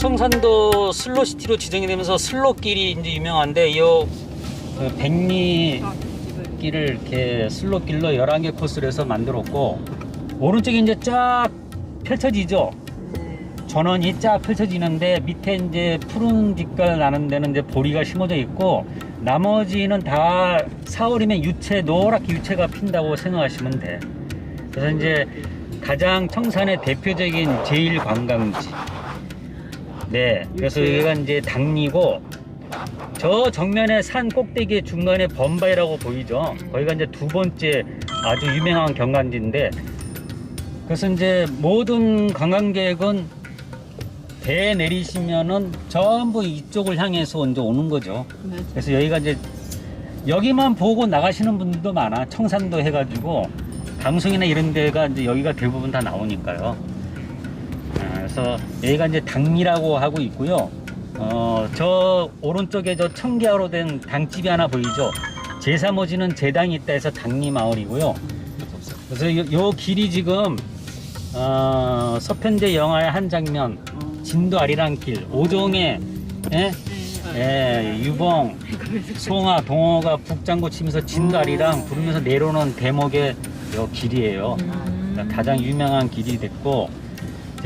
청산도 슬로시티로 지정이 되면서 슬로길이 이제 유명한데 이그 백리 길을 이렇게 슬로길로 11개 코스를 해서 만들었고 오른쪽에 이제 쫙 펼쳐지죠. 전원이 쫙 펼쳐지는데 밑에 이제 푸른 빛깔 나는 데는 이제 보리가 심어져 있고 나머지는 다 4월이면 유채 노랗게 유채가 핀다고 생각하시면 돼. 그래서 이제 가장 청산의 대표적인 제1관광지. 네, 그래서 여기가 이제 당리고 저 정면에 산 꼭대기 중간에 범바이라고 보이죠. 거기가 이제 두 번째 아주 유명한 경관지인데 그래서 이제 모든 관광객은 배 내리시면은 전부 이쪽을 향해서 이제 오는 거죠. 그래서 여기가 이제 여기만 보고 나가시는 분들도 많아. 청산도 해가지고 방송이나 이런 데가 이제 여기가 대부분 다 나오니까요. 아, 그래서 여기가 이제 당리라고 하고 있고요. 어, 저 오른쪽에 저 청계화로 된 당집이 하나 보이죠? 제사모지는 제당이 있다 해서 당리 마을이고요. 그래서 요, 요 길이 지금 어, 서편제 영화의 한 장면 진도 아리랑 길 오종에 예? 예, 유봉 송아 동호가 북장구 치면서 진도 아리랑 부르면서 내려오는 대목의 요 길이에요. 그러니까 가장 유명한 길이 됐고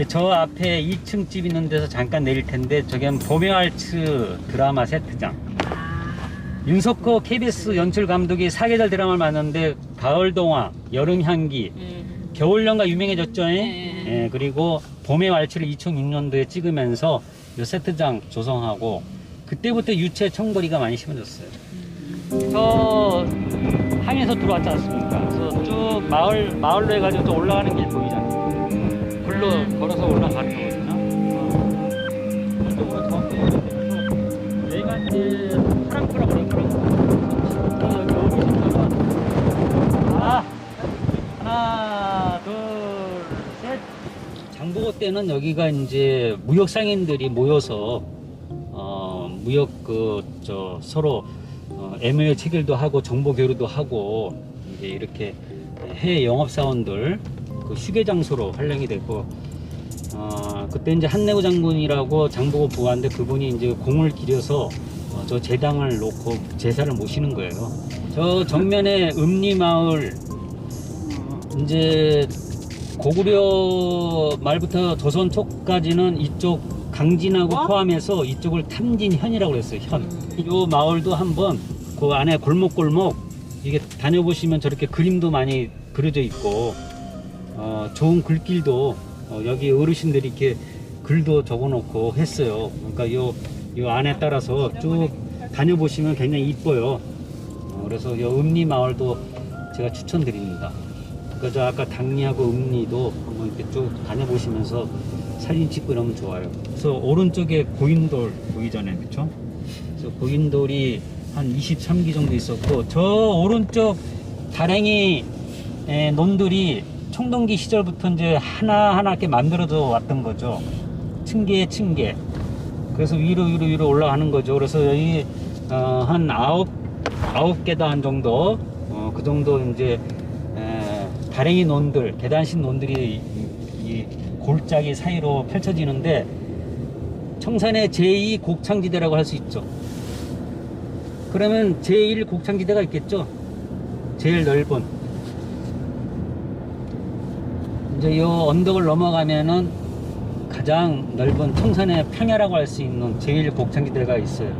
저 앞에 2층 집 있는 데서 잠깐 내릴 텐데 저기는 봄의알츠 드라마 세트장. 윤석호 KBS 연출 감독이 사계절 드라마를 만났는데 가을 동화, 여름 향기, 겨울 연가 유명해졌죠. 예, 그리고 봄의 왈츠를 2006년도에 찍으면서 이 세트장 조성하고 그때부터 유채 청보리가 많이 심어졌어요. 저 항에서 들어왔지 않습니까? 그래서 쭉 마을 마을로 해가지고 또 올라가는 길 보이잖아요. 글로 걸어서 올라가는 거거든요. 어. 이쪽으로 오시면 아 하나 둘 셋 장보고 때는 여기가 이제 무역 상인들이 모여서 어 무역 그 저 서로 어, MOU 체결도 하고 정보 교류도 하고 이제 이렇게 해외 영업 사원들 그 휴게 장소로 활용이 됐고 어 그때 이제 한내우 장군이라고 장보고 부하인데 그분이 이제 공을 기려서 어, 저 제당을 놓고 제사를 모시는 거예요. 저 정면에 음리마을 이제 고구려 말부터 조선 초까지는 이쪽 강진하고 어? 포함해서 이쪽을 탐진현이라고 그랬어요. 현. 이 마을도 한번 그 안에 골목골목 이게 다녀보시면 저렇게 그림도 많이 그려져 있고 어, 좋은 글귀도 어, 여기 어르신들이 이렇게 글도 적어놓고 했어요. 그러니까 요, 요 안에 따라서 쭉 다녀보시면 굉장히 이뻐요. 어, 그래서 요 음리 마을도 제가 추천드립니다. 그저 아까 당리하고 음리도 한번 이렇게 쭉 다녀보시면서 사진 찍고 이러면 좋아요. 그래서 오른쪽에 고인돌 보이잖아요, 그렇죠? 그래서 고인돌이 한 23기 정도 있었고 저 오른쪽 다랭이 에, 놈들이 청동기 시절부터 이제 하나하나 이렇게 만들어져 왔던 거죠. 층계 층계. 그래서 위로 위로 위로 올라가는 거죠. 그래서 여기 어, 한 아홉 아홉 계단 정도 어, 그 정도 이제 에, 다랭이 논들 계단식 논들이 이, 이 골짜기 사이로 펼쳐지는데 청산의 제2 곡창지대라고 할 수 있죠. 그러면 제1 곡창지대가 있겠죠. 제일 넓은 이제 요 언덕을 넘어가면은 가장 넓은 청산의 평야라고 할 수 있는 제1 곡창지대가 있어요.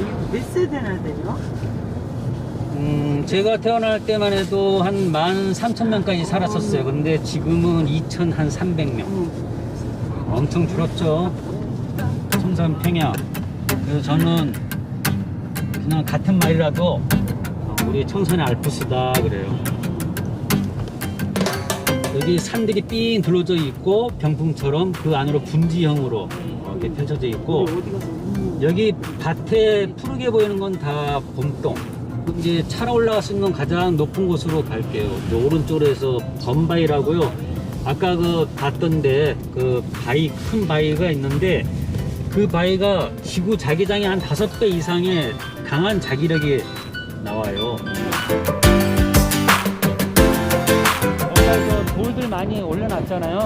여기 몇 세대나 돼요? 음, 제가 태어날 때만 해도 한 13,000명까지 살았었어요. 근데 지금은 2,300명. 응. 엄청 줄었죠. 청산 평야. 그래서 저는 그냥 같은 말이라도 어, 우리 청산의 알프스다 그래요. 여기 산들이 삥 둘러져 있고 병풍처럼 그 안으로 분지형으로 어, 이렇게 펼쳐져 있고. 여기 밭에 푸르게 보이는 건 다 봄동. 이제 차로 올라갈 수 있는 가장 높은 곳으로 갈게요. 해서 범바위라고요. 아까 그 봤던데 그 바위 큰 바위가 있는데 그 바위가 지구 자기장의 한 다섯 배 이상의 강한 자기력이 나와요. 많이 올려놨잖아요.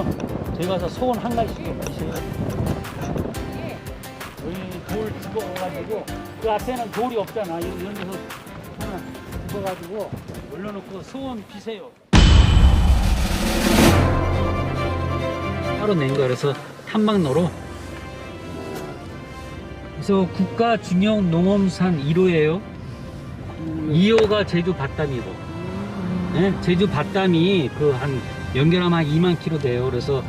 저희 가서 소원 한 가지씩 주세요. 여기 돌 집어가지고 그 앞에는 돌이 없잖아. 이런 데서 하나 집어가지고 올려놓고 소원 비세요. 따로 낸 거 그래서 탐방로로. 그래서 국가 중형 농업산 1호예요. 2호가 제주 밭담이고. 네, 제주 밭담이 그 한 연결하면 한 2만 킬로 돼요. 그래서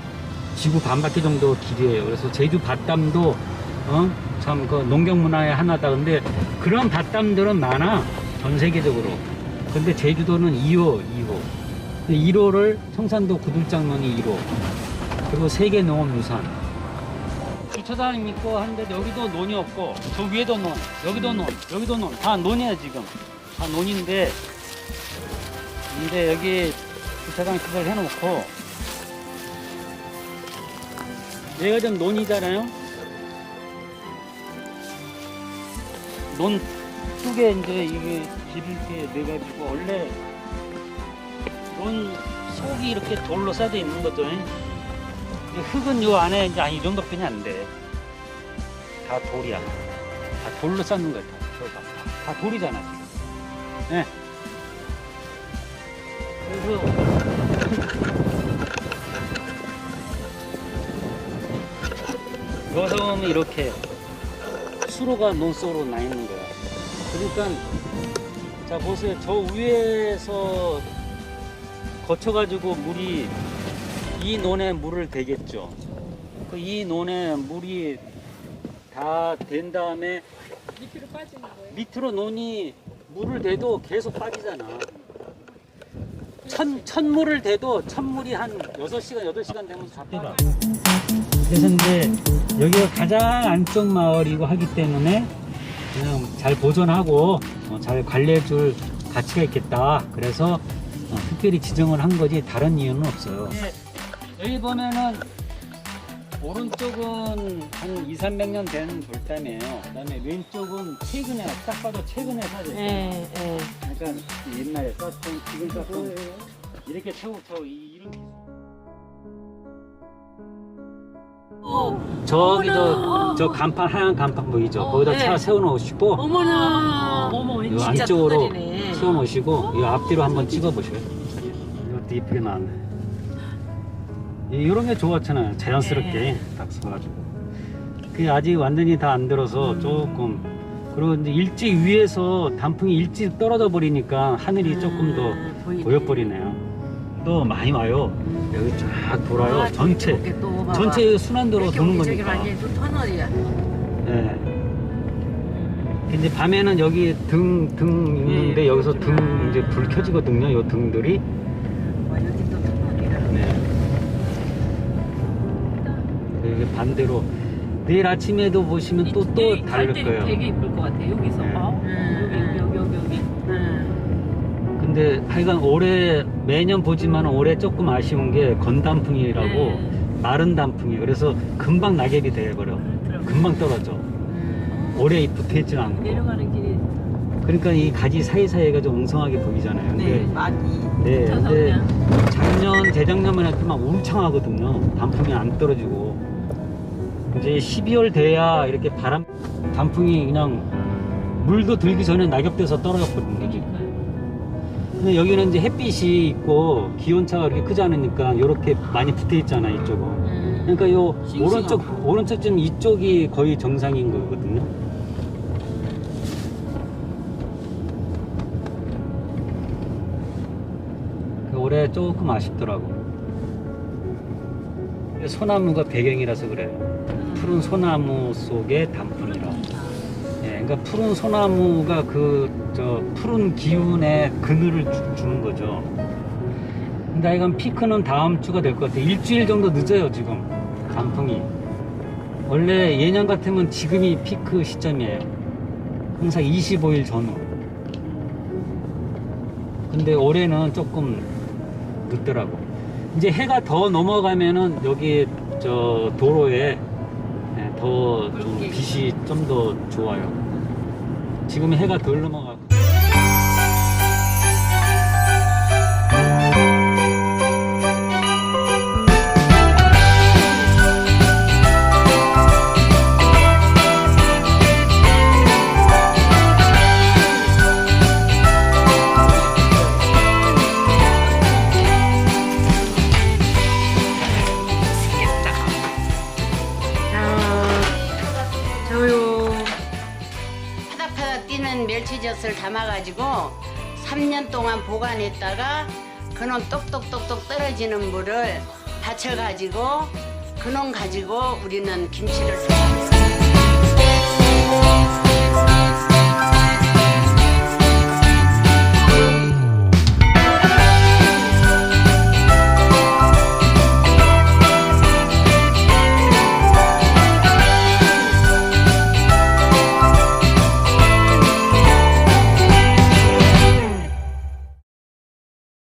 지구 반바퀴 정도 길이에요. 그래서 제주 밭담도 어? 참 그 농경 문화의 하나다. 근데 그런 밭담들은 많아. 전 세계적으로. 근데 제주도는 2호, 2호. 1호를 청산도 구들장면이 1호. 그리고 세계 농업 유산. 주차장 있고 하는데 여기도 논이 없고 저 위에도 논, 여기도 논, 여기도 논. 다 논이야 지금. 다 논인데 근데 여기 주차장 시설 해놓고 얘가 좀 논이잖아요. 논 쪽에 이제 이게 이렇게 내가지고 원래 논 속이 이렇게 돌로 싸져 있는 거죠. 흙은 요 안에 이제 이 정도뿐이 안 돼. 다 돌이야. 다 돌로 쌓는 거야. 다, 봐. 다 돌이잖아. 지금. 네. 그래서 보면 이렇게 수로가 논속으로 나 있는 거야. 그러니까 자 보세요. 저 위에서 거쳐가지고 물이 이 논에 물을 대겠죠. 그 이 논에 물이 다 된 다음에 밑으로 빠지는 거예요? 밑으로 논이 물을 대도 계속 빠지잖아. 천, 천물을 대도 천물이 한 6시간, 8시간 되면 다 빠져. 그래서 이제 여기가 가장 안쪽 마을이고 하기 때문에 그냥 잘 보존하고 어, 잘 관리해 줄 가치가 있겠다. 그래서 어, 특별히 지정을 한 거지 다른 이유는 없어요. 여기 보면은 오른쪽은 한 2, 300년 된 돌담이에요. 그다음에 왼쪽은 최근에 딱 봐도 최근에 사졌어요. 예, 예. 그러니까 옛날에 썼던 지금 썼던 이렇게 태우고 이 이런 저기 저, 저 간판 하얀 간판 보이죠? 어, 거기다 네. 차 세워 놓으시고 어머나. 어머, 이 진짜 안쪽으로 턱걸이네. 세워 놓으시고 이 앞뒤로 한번 찍어 보셔요. 이것도 이쁘게 나왔네. 이런 게 좋았잖아요. 자연스럽게 네. 딱 서가지고. 그게 아직 완전히 다 안 들어서 음. 조금 그리고 이제 일찍 위에서 단풍이 일찍 떨어져 버리니까 하늘이 조금 더 음, 보이네. 보여버리네요. 또 많이 와요. 음. 여기 쫙 돌아요. 아, 전체. 전체 순환도로 도는 거니까. 완전히 또 터널이야. 예. 이제 밤에는 여기 등, 등 있는데 네, 여기서 등. 이제 불 켜지거든요. 요 등들이. 이게 반대로 내일 아침에도 보시면 또 또 다를 거예요. 되게 이쁠 것 같아 여기서 네. 어? 음. 여기 여기 여기 여기 음. 근데 하여간 올해 매년 보지만 올해 조금 아쉬운 게 건단풍이라고 네. 마른 단풍이에요. 그래서 금방 낙엽이 돼버려. 금방 떨어져. 음. 오래 붙어 있지는 않고. 내려가는 길이 그러니까 이 가지 사이사이가 좀 웅성하게 보이잖아요. 근데 네, 많이. 네, 근데 작년, 재작년만 해도 막 울창하거든요. 단풍이 안 떨어지고. 이제 12월 돼야 이렇게 바람, 단풍이 그냥 물도 들기 전에 낙엽돼서 떨어졌거든요. 지금. 근데 여기는 이제 햇빛이 있고 기온차가 그렇게 크지 않으니까 이렇게 많이 붙어 있잖아, 이쪽은. 음. 그러니까 요 싱싱하고. 오른쪽, 오른쪽 쯤 이쪽이 거의 정상인 거거든요. 그 올해 조금 아쉽더라고. 소나무가 배경이라서 그래요. 푸른 소나무 속에 단풍이라. 예, 그러니까 푸른 소나무가 그 저 푸른 기운에 그늘을 주, 주는 거죠. 근데 이건 피크는 다음 주가 될 것 같아요. 일주일 정도 늦어요 지금 단풍이. 원래 예년 같으면 지금이 피크 시점이에요. 항상 25일 전후. 근데 올해는 조금 늦더라고. 이제 해가 더 넘어가면은 여기 저 도로에 더 좀. 빛이 좀 더 좋아요. 지금 해가 덜 넘어가 멸치젓을 담아가지고 3년 동안 보관했다가 그놈 똑똑똑똑 떨어지는 물을 받쳐가지고 그놈 가지고 우리는 김치를 씁니다.